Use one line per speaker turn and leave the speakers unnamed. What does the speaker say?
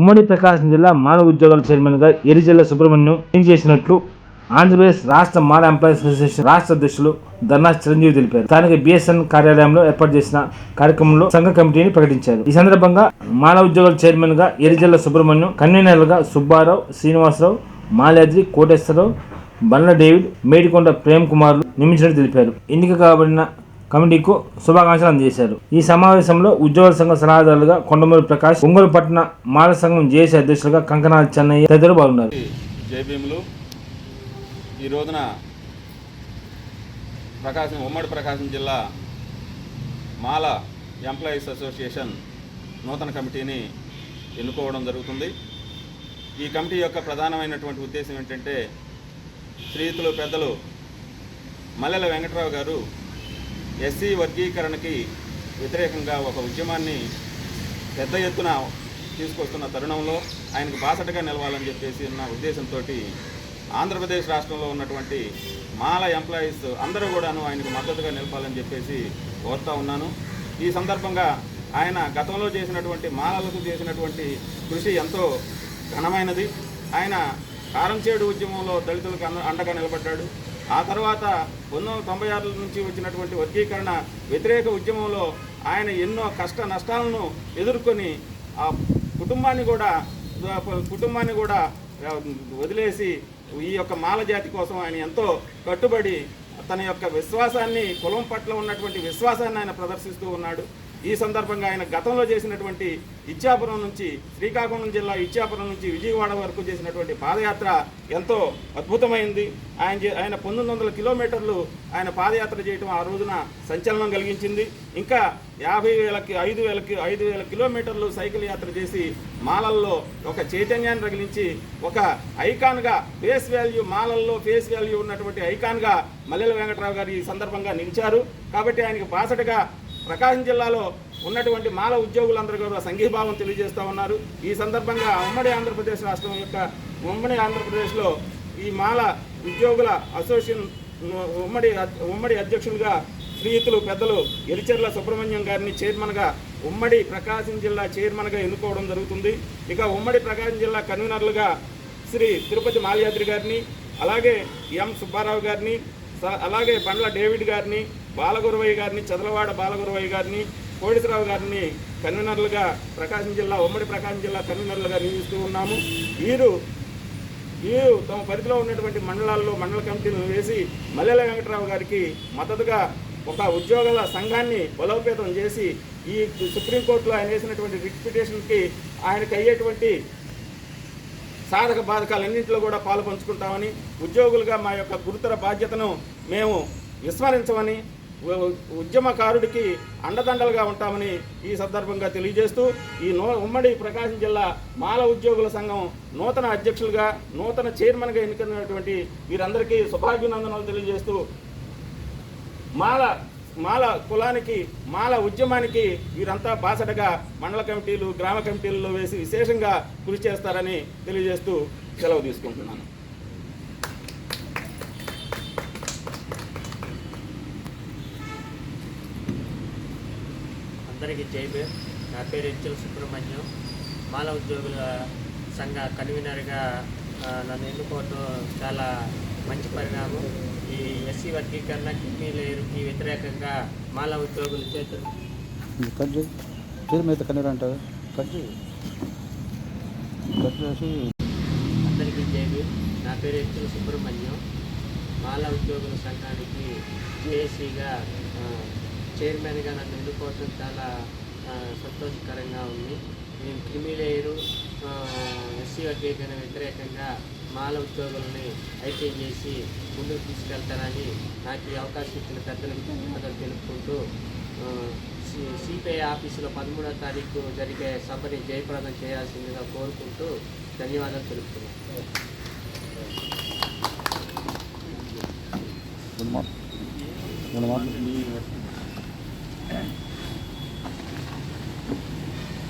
ఉమ్మడి ప్రకాశం జిల్లా మానవ ఉద్యోగాల చైర్మన్గా ఎరిజిల్ల సుబ్రహ్మణ్యం ఎన్నిక చేసినట్లు ఆంధ్రప్రదేశ్ రాష్ట్ర మాల ఎంప్లాయీస్ అసోసియేషన్ రాష్ట్ర అధ్యక్షులు ధర్నా చిరంజీవి తెలిపారు. స్థానిక బిఎస్ఎన్ కార్యాలయంలో ఏర్పాటు చేసిన కార్యక్రమంలో సంఘ కమిటీని ప్రకటించారు. ఈ సందర్భంగా మానవ ఉద్యోగాల చైర్మన్గా ఎరిజిల్ల సుబ్రహ్మణ్యం కన్వీనర్లుగా సుబ్బారావు శ్రీనివాసరావు మాల్యాద్రి కోటేశ్వరరావు బండ్ల డేవిడ్ మేడికొండ ప్రేమ్ కుమార్లు నియమించినట్టు తెలిపారు. ఎన్నిక కాబడిన కమిటీకు శుభాకాంక్షలు అందజేశారు. ఈ సమావేశంలో ఉద్యోగుల సంఘ సలహాదారులుగా కొండమూరి ప్రకాష్ ఒంగోలు పట్టణ మాల సంఘం జేఏసీ అధ్యక్షులుగా కంకనాల చెన్నయ్య తదితరులు పాల్గొన్నారు.
జేబీఎంలు ఈ రోజున ప్రకాశం ఉమ్మడి ప్రకాశం జిల్లా మాల ఎంప్లాయీస్ అసోసియేషన్ నూతన కమిటీని ఎన్నుకోవడం జరుగుతుంది. ఈ కమిటీ యొక్క ప్రధానమైనటువంటి ఉద్దేశం ఏంటంటే శ్రీయుతులు పెద్దలు మల్లెల వెంకట్రావు గారు ఎస్సీ వర్గీకరణకి వ్యతిరేకంగా ఒక ఉద్యమాన్ని పెద్ద ఎత్తున తీసుకొస్తున్న తరుణంలో ఆయనకు బాసటగా నిలవాలని చెప్పేసి ఉన్న ఉద్దేశంతో ఆంధ్రప్రదేశ్ రాష్ట్రంలో ఉన్నటువంటి మాల ఎంప్లాయీస్ అందరూ కూడాను ఆయనకు మద్దతుగా నిలపాలని చెప్పేసి కోరుతా ఉన్నాను. ఈ సందర్భంగా ఆయన గతంలో చేసినటువంటి మాలలకు చేసినటువంటి కృషి ఎంతో ఘనమైనది. ఆయన కారంచేడు ఉద్యమంలో దళితులకు అండగా నిలబడ్డాడు. ఆ తర్వాత పంతొమ్మిది వందల తొంభై ఆరు నుంచి వచ్చినటువంటి వర్గీకరణ వ్యతిరేక ఉద్యమంలో ఆయన ఎన్నో కష్ట నష్టాలను ఎదుర్కొని ఆ కుటుంబాన్ని కూడా కుటుంబాన్ని కూడా వదిలేసి ఈ యొక్క మాల జాతి కోసం ఆయన ఎంతో కట్టుబడి తన యొక్క విశ్వాసాన్ని కులం పట్ల ఉన్నటువంటి విశ్వాసాన్ని ఆయన ప్రదర్శిస్తూ ఉన్నాడు. ఈ సందర్భంగా ఆయన గతంలో చేసినటువంటి ఇచ్చాపురం నుంచి శ్రీకాకుళం జిల్లా ఇచ్చాపురం నుంచి విజయవాడ వరకు చేసినటువంటి పాదయాత్ర ఎంతో అద్భుతమైంది. ఆయన ఆయన పంతొమ్మిది వందల కిలోమీటర్లు ఆయన పాదయాత్ర చేయడం ఆ రోజున సంచలనం కలిగించింది. ఇంకా యాభై వేలకి ఐదు వేలకి ఐదు వేల కిలోమీటర్లు సైకిల్ యాత్ర చేసి మాలల్లో ఒక చైతన్యాన్ని రగిలించి ఒక ఐకాన్గా ఫేస్ వాల్యూ మాలల్లో ఫేస్ వాల్యూ ఉన్నటువంటి ఐకాన్గా మల్లెల వెంకట్రావు గారు ఈ సందర్భంగా నిలిచారు. కాబట్టి ఆయనకి బాసటగా ప్రకాశం జిల్లాలో ఉన్నటువంటి మాల ఉద్యోగులందరూ కూడా సంఘీభావం తెలియజేస్తూ ఉన్నారు. ఈ సందర్భంగా ఉమ్మడి ఆంధ్రప్రదేశ్ రాష్ట్రం యొక్క ఉమ్మడి ఆంధ్రప్రదేశ్లో ఈ మాల ఉద్యోగుల అసోసియేషన్ ఉమ్మడి ఉమ్మడి అధ్యక్షులుగా శ్రీయుతులు పెద్దలు ఎరిచెర్ల సుబ్రహ్మణ్యం గారిని చైర్మన్గా ఉమ్మడి ప్రకాశం జిల్లా చైర్మన్గా ఎన్నుకోవడం జరుగుతుంది. ఇక ఉమ్మడి ప్రకాశం జిల్లా కన్వీనర్లుగా శ్రీ తిరుపతి మాల్యాద్రి గారిని అలాగే ఎం సుబ్బారావు గారిని అలాగే బండ్ల డేవిడ్ గారిని బాలగురవయ్య గారిని చదలవాడ బాలగురవయ్య గారిని కోడిసరావు గారిని కన్వీనర్లుగా ప్రకాశం జిల్లా ఉమ్మడి ప్రకాశం జిల్లా కన్వీనర్లుగా నియమిస్తూ ఉన్నాము. వీరు వీరు తమ పరిధిలో ఉన్నటువంటి మండలాల్లో మండల కమిటీలు వేసి మల్లెల వెంకటరావు గారికి మద్దతుగా ఒక ఉద్యోగుల సంఘాన్ని బలోపేతం చేసి ఈ సుప్రీంకోర్టులో ఆయన వేసినటువంటి రిక్పిటేషన్కి ఆయనకి ఆయనకు అయ్యేటువంటి సాధక బాధకాలన్నింటిలో కూడా పాలు పంచుకుంటామని ఉద్యోగులుగా మా యొక్క గురుతర బాధ్యతను మేము విస్మరించమని ఉద్యమకారుడికి అండదండలుగా ఉంటామని ఈ సందర్భంగా తెలియజేస్తూ ఈ నో ఉమ్మడి ప్రకాశం జిల్లా మాల ఉద్యోగుల సంఘం నూతన అధ్యక్షులుగా నూతన చైర్మన్గా ఎన్నికైనటువంటి వీరందరికీ శుభాభినందనలు తెలియజేస్తూ మాల మాల కులానికి మాల ఉద్యమానికి వీరంతా బాసటగా మండల కమిటీలు గ్రామ కమిటీలలో వేసి విశేషంగా కృషి చేస్తారని తెలియజేస్తూ సెలవు తీసుకుంటున్నాను.
అందరికీ జై నా పేరు హెచ్ఎల్ సుబ్రహ్మణ్యం. మాల ఉద్యోగుల సంఘ కన్వీనర్గా నన్ను ఎన్నుకోవటం చాలా మంచి పరిణామం. ఈ ఎస్సీ వర్గీకరణ కిడ్నీ లేయర్కి వ్యతిరేకంగా మాల ఉద్యోగుల చేతులు
మీద కన్నీరు అంటారు కట్ చేయి. కట్ చేసి
అందరికీ జై భీమ్. నా పేరు హెచ్ఎల్ సుబ్రహ్మణ్యం. మాల ఉద్యోగుల సంఘానికి జేఏసీగా చైర్మన్గా నన్ను ఎన్నుకోవటం చాలా సంతోషకరంగా ఉంది. నేను క్రిమిలేయరు ఎస్సీ వర్గీకరణ వ్యతిరేకంగా మాల ఉద్యోగులని ఐక్యం చేసి ముందుకు తీసుకెళ్తానని నాకు ఈ అవకాశం ఇచ్చిన పెద్దలకు ధన్యవాదాలు తెలుపుకుంటూ సిపిఐ ఆఫీసులో పదమూడవ తారీఖు జరిగే సభని జయప్రదం చేయాల్సిందిగా కోరుకుంటూ ధన్యవాదాలు తెలుపుతున్నాను.